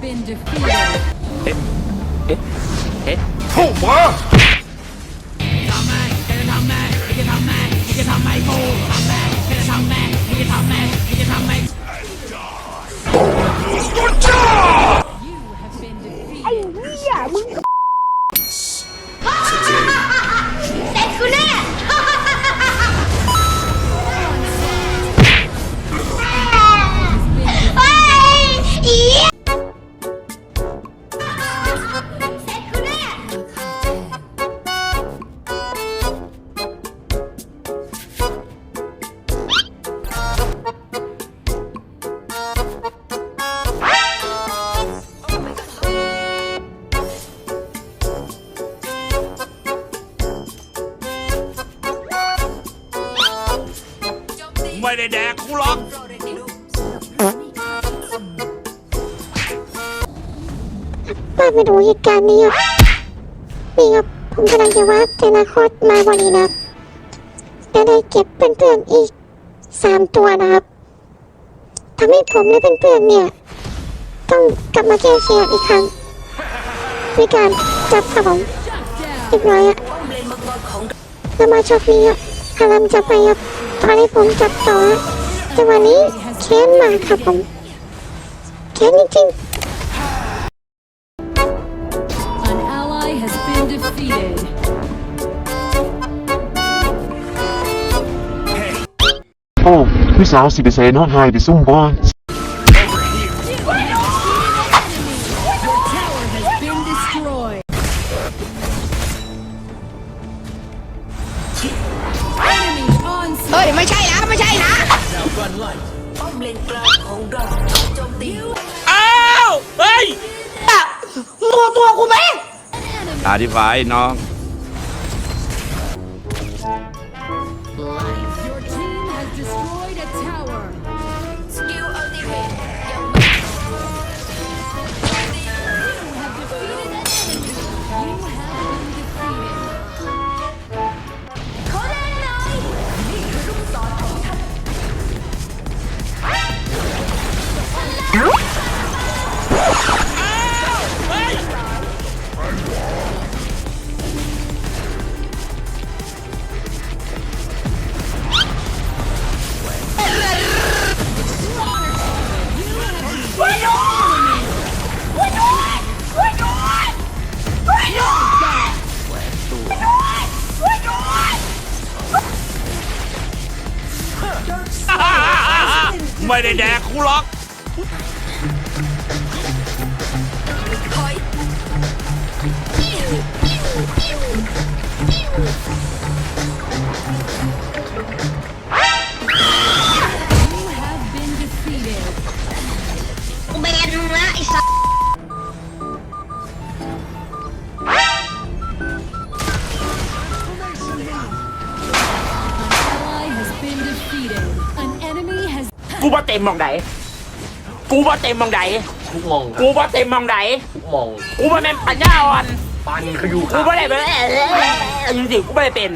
been defeated. เอ๊ะ เอ๊ะ เอ๊ะเข้ามา ไม่ได้แดกกูหรอกมามาดูเหตุการณ์นี้ครับนี่ครับผมกำลังจะว่าเจนาคตมาวันนี้นะครับและได้เก็บเพื่อนๆอีกสามตัวนะครับทำให้ผมและเพื่อนๆเนี่ย ต้องกลับมาแก้เชียร์อีกครั้งด้วยการจับครับผมเรียบร้อยอะแล้วมาช็อตนี้ครับพารัมจะไปครับ อนให้ผมจับต่อฮะจังหวะนี้แค้นมาครับผมแค้นจริงโอ้พี่สาวสิไปใส่นอนหายไปซุ่มบ้าน ไม่ใช่นะ ไม่ใช่นะอ้าว เฮ้ย ตัวตัวกูไหมอธิบายน้อง ไม่ได้แดกคูล็อก กูว่าเต็มมองไหนกูว่าเต็มมองไหนทุกมองกูว่าเต็มมองไหนทุกมองกูว่าแม่งปัญญาอ่อนปันเขาอยู่คกูรับไม่ได้เป็นจริงๆกูไม่ได้เป็น